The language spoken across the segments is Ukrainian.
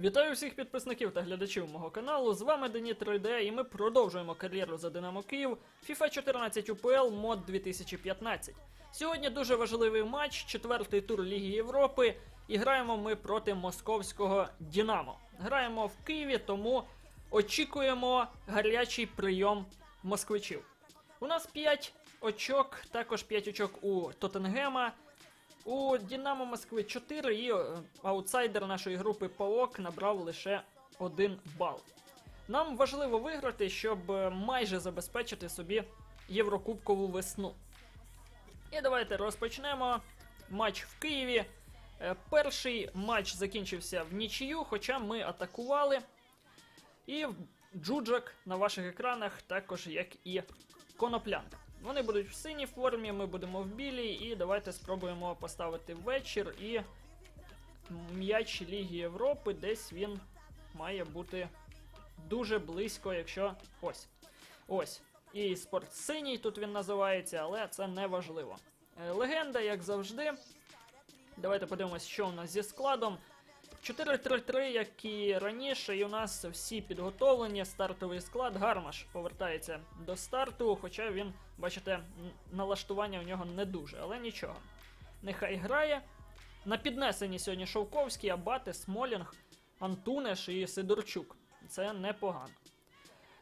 Вітаю всіх підписників та глядачів мого каналу. З вами Дені 3D і ми продовжуємо кар'єру за Динамо Київ FIFA 14 UPL мод 2015. Сьогодні дуже важливий матч, четвертий тур Ліги Європи. І граємо ми проти московського Дінамо. Граємо в Києві, тому очікуємо гарячий прийом москвичів. У нас 5 очок, також 5 очок у Тоттенгема. У Дінамо Москви 4 і е, аутсайдер нашої групи ПАОК набрав лише 1 бал. Нам важливо виграти, щоб е, майже забезпечити собі Єврокубкову весну. І давайте розпочнемо. Матч в Києві. Е, Перший матч закінчився в нічию, хоча ми атакували. І Джуджак на ваших екранах, також як і Коноплянка. Вони будуть в синій формі, ми будемо в білій, і давайте спробуємо поставити вечір і м'яч Ліги Європи, десь він має бути дуже близько, якщо ось. Ось. І спорт синій тут він називається, але це не важливо. Е, Легенда, як завжди. Давайте подивимось, що у нас зі складом. 4-3-3, як і раніше, і у нас всі підготовлені. Стартовий склад. Гармаш повертається до старту, хоча він, бачите, налаштування у нього не дуже, але нічого. Нехай грає. На піднесенні сьогодні Шовковський, Абати, Смолінг, Антунеш і Сидорчук. Це непогано.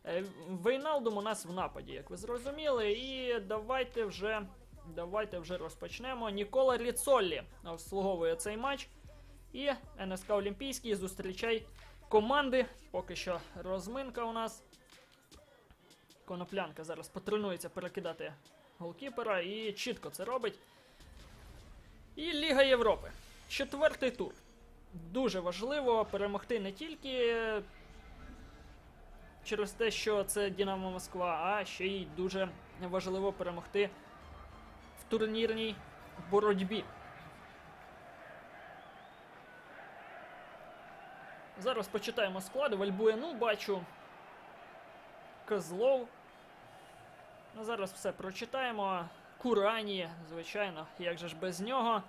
Е, Вейналдум у нас в нападі, як ви зрозуміли, і давайте вже. Давайте вже розпочнемо. Нікола Ріцоллі обслуговує цей матч. І НСК Олімпійський зустрічай команди. Поки що розминка у нас. Коноплянка зараз потренується перекидати голкіпера і чітко це робить. І Ліга Європи. Четвертий тур. Дуже важливо перемогти не тільки через те, що це Динамо Москва, а ще й дуже важливо перемогти в турнірній боротьбі. Зараз почитаємо склади. Вальбуену бачу. Козлов. Ну, зараз все прочитаємо. Курані, звичайно, як же ж без нього.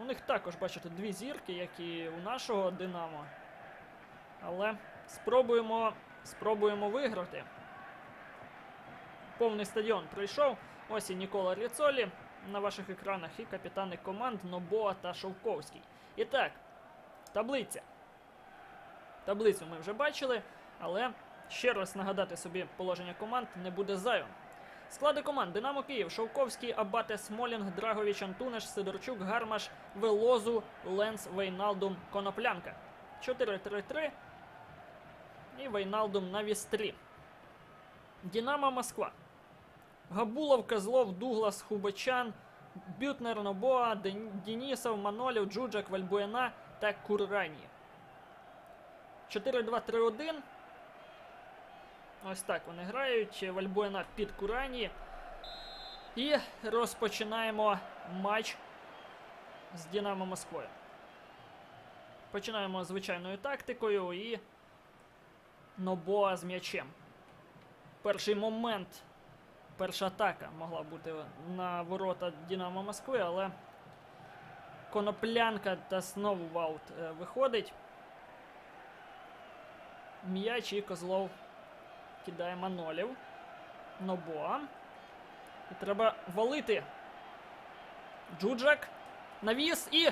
У них також, бачите, дві зірки, як і у нашого Динамо. Але спробуємо, спробуємо виграти. Повний стадіон прийшов. Ось і Нікола Ріцолі на ваших екранах і капітани команд Нобоа та Шовковський. І так, таблиця. Таблицю ми вже бачили, але ще раз нагадати собі положення команд не буде зайвим. Склади команд Динамо Київ, Шовковський, Абате, Смолінг, Драгович, Антунеш, Сидорчук, Гармаш, Велозу, Ленс, Вейналдум, Коноплянка. 4-3-3 і Вейналдум на вістрі. Динамо Москва. Габулов, Козлов, Дуглас, Хубачан, Бютнер, Нобоа, Ден- Денісов, Манолів, Джуджак, Вальбуена та Куррані. 4-2-3-1. Ось так вони грають. Вальбуена під Курані. І розпочинаємо матч з Динамо Москвою. Починаємо звичайною тактикою і Нобоа з м'ячем. Перший момент перша атака могла бути на ворота Динамо Москви, але коноплянка та знову в аут е, виходить. М'яч і Козлов кидає Манолів. Нобоа. І треба валити. Джуджак. Навіс і.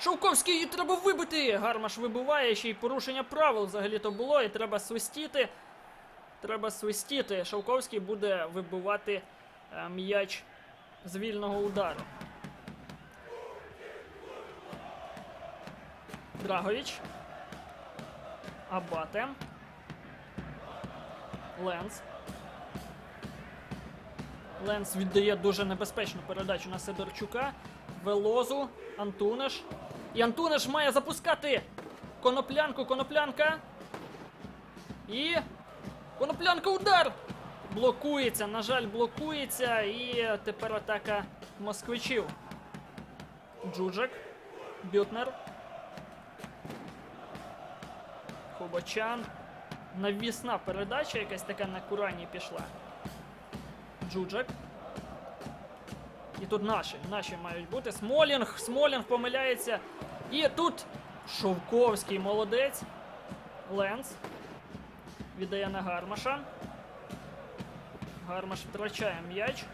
Шовковський її треба вибити! Гармаш вибиває, ще й порушення правил взагалі-то було, і треба свистіти. Треба свистіти. Шовковський буде вибивати е, м'яч з вільного удару. Драгович. Абате. Ленс. Ленс віддає дуже небезпечну передачу на Сидорчука. Велозу. Антунеш. І Антунеш має запускати коноплянку. Коноплянка. І. Коноплянка удар! Блокується, на жаль, блокується. І тепер атака москвичів. Джуджак. Бютнер. Хобачан. Навісна передача, якась така на Курані пішла. Джуджак. І тут наші. Наші мають бути. Смолінг. Смолінг помиляється. І тут Шовковський молодець. Ленс. Віддає на Гармаша. Гармаш втрачає м'яч.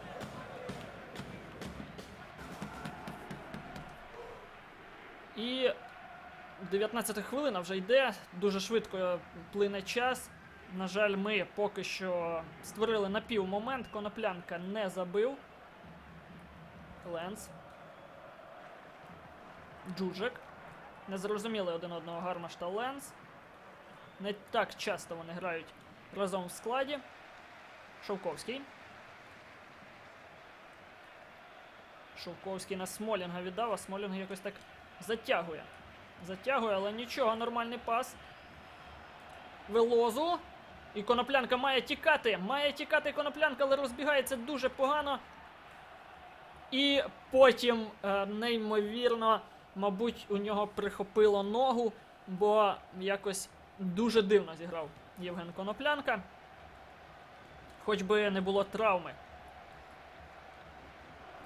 І 19 хвилина вже йде, дуже швидко плине час. На жаль, ми поки що створили напівмомент. Коноплянка не забив. Ленс. Джуджик. Не зрозуміли один одного Гармаш та Ленс. Не так часто вони грають разом в складі. Шовковський. Шовковський на Смолінга віддав, а Смолінг якось так затягує. Затягує, але нічого, нормальний пас. Велозу. І коноплянка має тікати. Має тікати коноплянка, але розбігається дуже погано. І потім, е, неймовірно, мабуть, у нього прихопило ногу, бо якось дуже дивно зіграв Євген Коноплянка. Хоч би не було травми.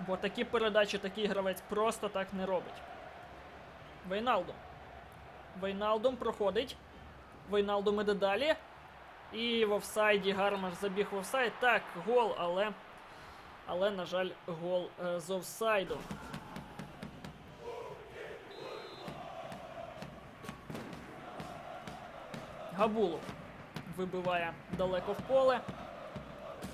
Бо такі передачі такий гравець просто так не робить. Вейналдум. Вейналдум проходить. Вейналдум іде далі. І в офсайді Гармаш забіг в офсайд. Так, гол, але. Але, на жаль, гол е, з офсайду. Габулов вибиває далеко в поле.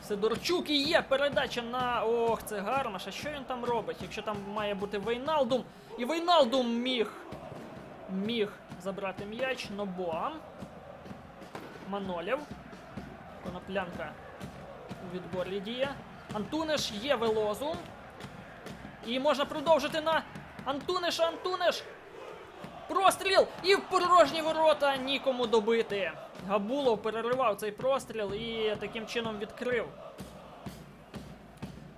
Сидорчук і є передача на. Ох, це Гармаш. А що він там робить? Якщо там має бути Вейналдум. І Вейналдум міг. Міг забрати м'яч. Нобоам. Манолєв. Коноплянка у відборі діє. Антунеш є велозу. І можна продовжити на Антунеша. Антунеш. Простріл! І в порожні ворота нікому добити. Габулов переривав цей простріл і таким чином відкрив.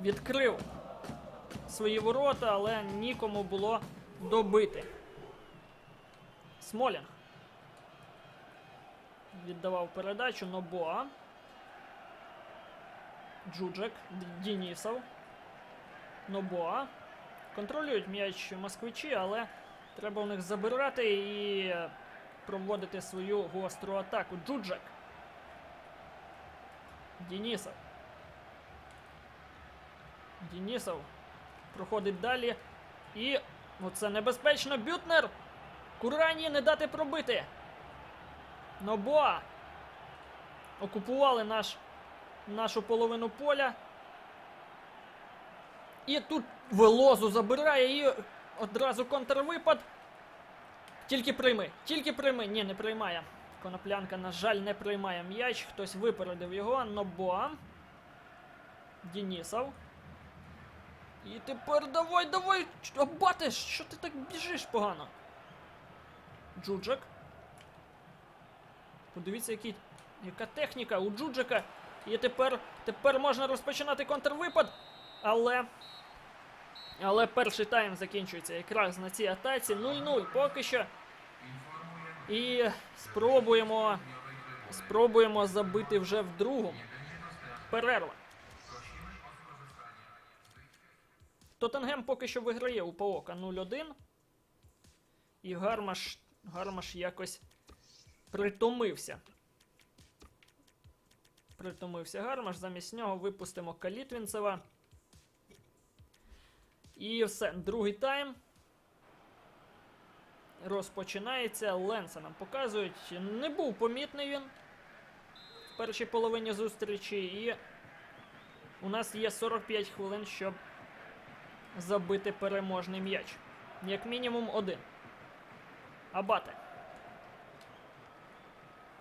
Відкрив свої ворота, але нікому було добити. Смолінг. Віддавав передачу Нобоа. Джуджек, Дінісов. Нобоа. Контролюють м'яч москвичі, але треба у них забирати і е, проводити свою гостру атаку. Джуджек. Дінісов. Дінісов проходить далі. І оце небезпечно. Бютнер. Курані не дати пробити. Нобоа. Окупували наш, нашу половину поля. І тут Велозу забирає і одразу контрвипад. Тільки прийми, тільки прийми. Ні, не приймає. Коноплянка, на жаль, не приймає м'яч. Хтось випередив його. Нобоа. Дінісов. І тепер давай, давай! Абате, що ти так біжиш погано? Джуджик. Подивіться, який, яка техніка у Джуджика. І тепер, тепер можна розпочинати контрвипад. Але. Але перший тайм закінчується якраз на цій атаці. 0-0 поки що. І спробуємо. Спробуємо забити вже в другому. Перерва. Тоттенгем поки що виграє у Паока 0-1. І Гармаш, Гармаш якось притомився. Притомився Гармаш. Замість нього випустимо Калітвінцева. І все, другий тайм. Розпочинається. Ленса нам показують. Не був помітний він в першій половині зустрічі. І у нас є 45 хвилин, щоб забити переможний м'яч. Як мінімум один. Абате.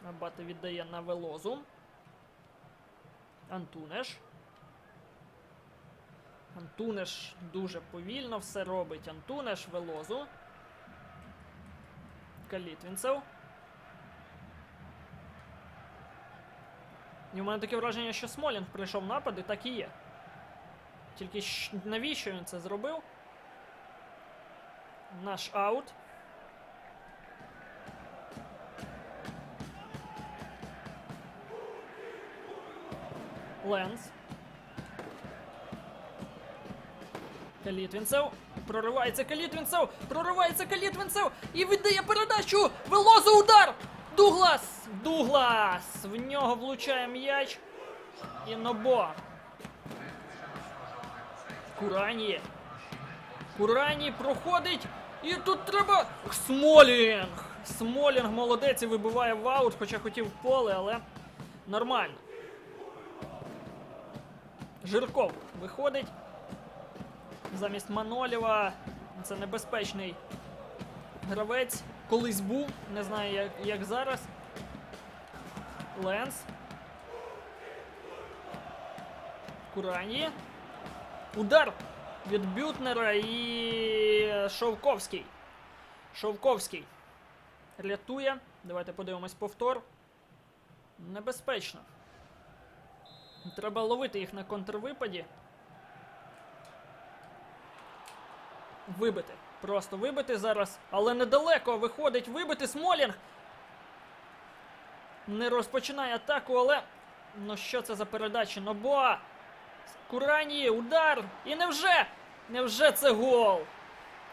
Абате віддає на велозу. Антунеш. Антунеш дуже повільно все робить. Антунеш велозу. Калітвінцев. І у мене таке враження, що Смолінг прийшов напад, і так і є. Тільки навіщо він це зробив? Наш аут. Ленс. Калітвінцев. Проривається Калітвінцев. Проривається Калітвінцев. І віддає передачу. Велозу удар. Дуглас. Дуглас. В нього влучає м'яч. І Нобо. Курані. Курані проходить. І тут треба. Смолінг! Смолінг молодець і вибиває в аут, хоча хотів в поле, але нормально. Жирков виходить. Замість Манолєва. Це небезпечний гравець. Колись був, не знаю як, як зараз. Ленс. Курані. Удар від Бютнера і Шовковський. Шовковський. Рятує. Давайте подивимось повтор. Небезпечно. Треба ловити їх на контрвипаді. Вибити. Просто вибити зараз. Але недалеко виходить вибити Смолінг. Не розпочинає атаку, але. Ну що це за передача? Нобоа. Курані, удар! І невже? Невже це гол?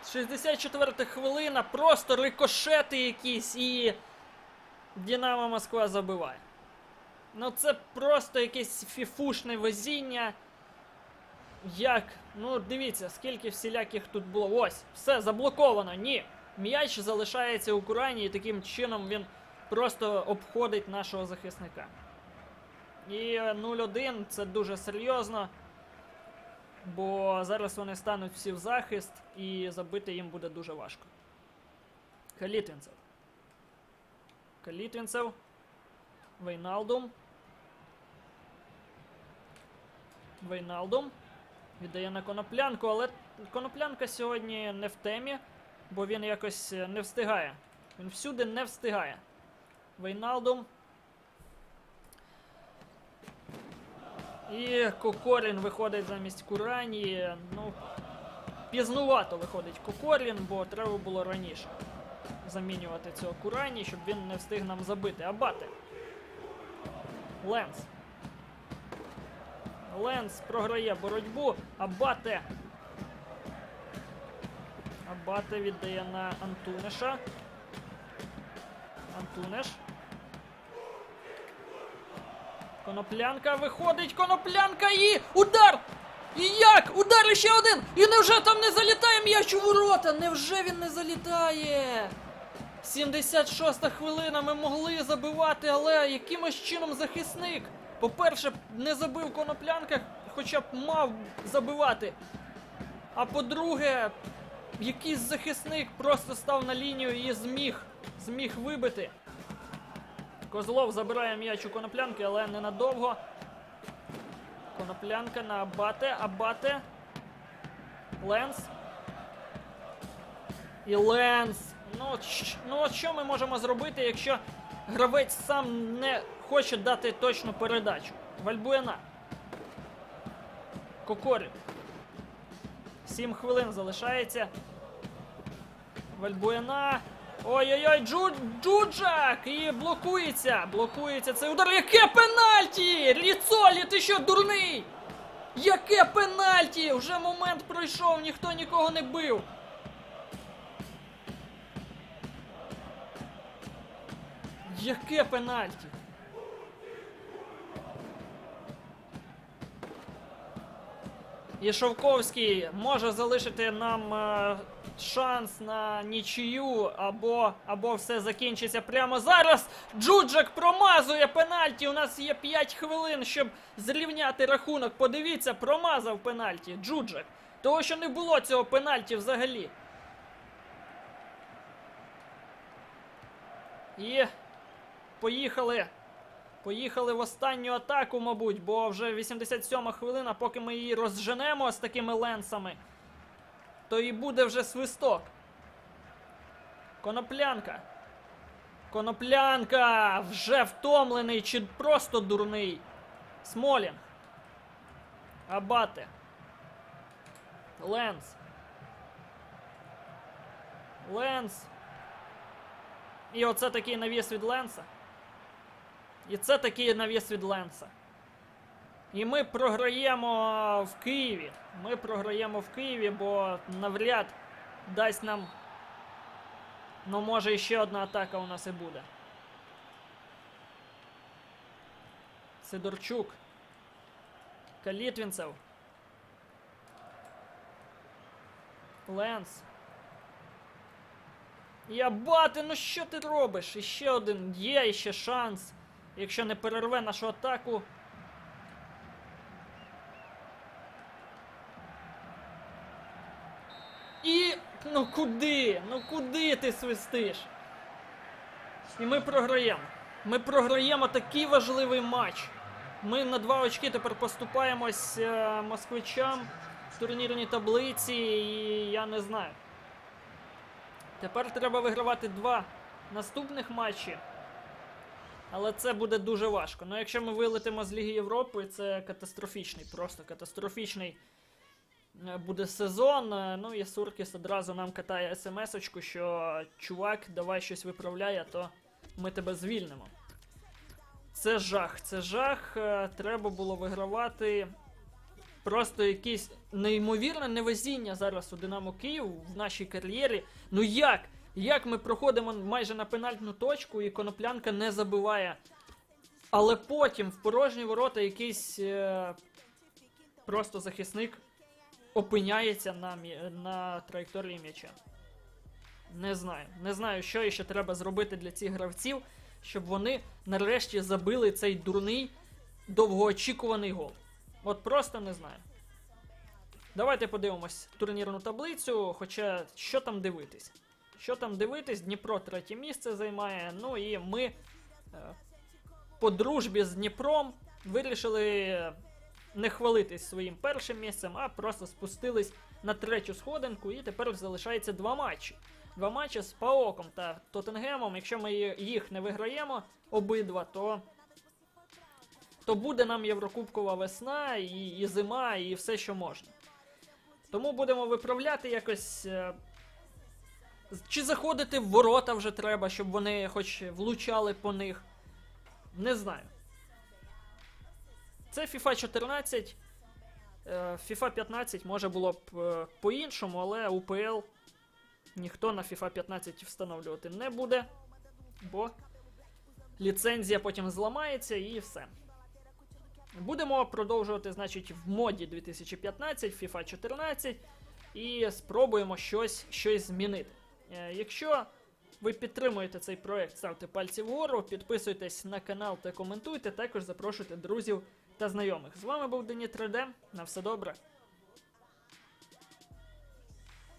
64-та хвилина, просто рикошети якісь і. Динамо Москва забиває. Ну це просто якесь фіфушне везіння. Як? Ну дивіться, скільки всіляких тут було. Ось, все заблоковано. Ні. М'яч залишається у Курані, і таким чином він просто обходить нашого захисника. І 0-1 це дуже серйозно. Бо зараз вони стануть всі в захист, і забити їм буде дуже важко. Калітвінцев. Калітвінцев. Вейналдум. Вейналдум. Віддає на коноплянку, але коноплянка сьогодні не в темі, бо він якось е, не встигає. Він всюди не встигає. Вейналдум. І Кокорін виходить замість Курані. Ну, пізнувато виходить Кокорін, бо треба було раніше замінювати цього Курані, щоб він не встиг нам забити. Абате. Ленс. Ленс програє боротьбу. Абате. Абате віддає на Антунеша. Антунеш. Коноплянка виходить, коноплянка і удар! І як? Удар ще один! І невже там не залітає м'яч у ворота? Невже він не залітає? 76 хвилина ми могли забивати, але якимось чином захисник. По-перше, не забив коноплянка, хоча б мав забивати. А по-друге, якийсь захисник просто став на лінію і зміг, зміг вибити. Козлов забирає м'яч у коноплянки, але ненадовго. Коноплянка на Абате. Абате. Ленс. І Ленс. Ну, ну що ми можемо зробити, якщо гравець сам не хоче дати точну передачу? Вальбуена. Кокорін. Сім хвилин залишається. Вальбуена. Ой-ой-ой, Джу... Джуджак! І блокується! Блокується цей удар. Яке пенальті! Ріцолі, ти що, дурний? Яке пенальті? Вже момент пройшов, ніхто нікого не бив. Яке пенальті? І Шовковський може залишити нам е, шанс на нічию, або, або все закінчиться прямо зараз. Джуджак промазує пенальті. У нас є 5 хвилин, щоб зрівняти рахунок. Подивіться, промазав пенальті. Джуджак. Того, що не було цього пенальті взагалі. І поїхали. Поїхали в останню атаку, мабуть, бо вже 87 хвилина, поки ми її розженемо з такими ленсами, то і буде вже свисток. Коноплянка. Коноплянка! Вже втомлений чи просто дурний. Смолінг. Абате. Ленс. Ленс. І оце такий навіс від Ленса. І це такий навіс від Ленса. І ми програємо в Києві. Ми програємо в Києві, бо навряд дасть нам. Ну, може, іще одна атака у нас і буде. Сидорчук. Калітвінцев. Ленс. Ябати, ну що ти робиш? Іще один є, іще шанс. Якщо не перерве нашу атаку. І. Ну куди? Ну куди ти свистиш? І ми програємо. Ми програємо такий важливий матч. Ми на два очки тепер поступаємось е, москвичам в турнірній таблиці, і я не знаю. Тепер треба вигравати два наступних матчі. Але це буде дуже важко. Ну, якщо ми вилетимо з Ліги Європи, це катастрофічний, просто катастрофічний е, буде сезон. Е, Ну і Суркіс одразу нам катає смс-очку, що чувак, давай щось виправляй, а то ми тебе звільнимо. Це жах, це жах. Е, Треба було вигравати. Просто якесь неймовірне невезіння зараз у Динамо Київ в нашій кар'єрі. Ну як? Як ми проходимо майже на пенальтну точку і коноплянка не забиває. Але потім в порожні ворота якийсь е, просто захисник опиняється на, на траєкторії м'яча. Не знаю. Не знаю, що ще треба зробити для цих гравців, щоб вони нарешті забили цей дурний довгоочікуваний гол. От просто не знаю. Давайте подивимось турнірну таблицю. Хоча що там дивитись? Що там дивитись? Дніпро третє місце займає. Ну і ми е, по дружбі з Дніпром вирішили не хвалитись своїм першим місцем, а просто спустились на третю сходинку, і тепер залишається два матчі. Два матчі з Паоком та Тоттенгемом. Якщо ми їх не виграємо обидва, то то буде нам Єврокубкова весна, і, і зима, і все, що можна. Тому будемо виправляти якось. Чи заходити в ворота вже треба, щоб вони хоч влучали по них. Не знаю. Це FIFA 14. е, FIFA 15 може було б е, по-іншому, але UPL ніхто на FIFA 15 встановлювати не буде, бо ліцензія потім зламається і все. Будемо продовжувати, значить, в моді 2015, FIFA 14 і спробуємо щось, щось змінити. Е, Якщо ви підтримуєте цей проект, ставте пальці вгору, підписуйтесь на канал та коментуйте. Також запрошуйте друзів та знайомих. З вами був Дені 3D. На все добре.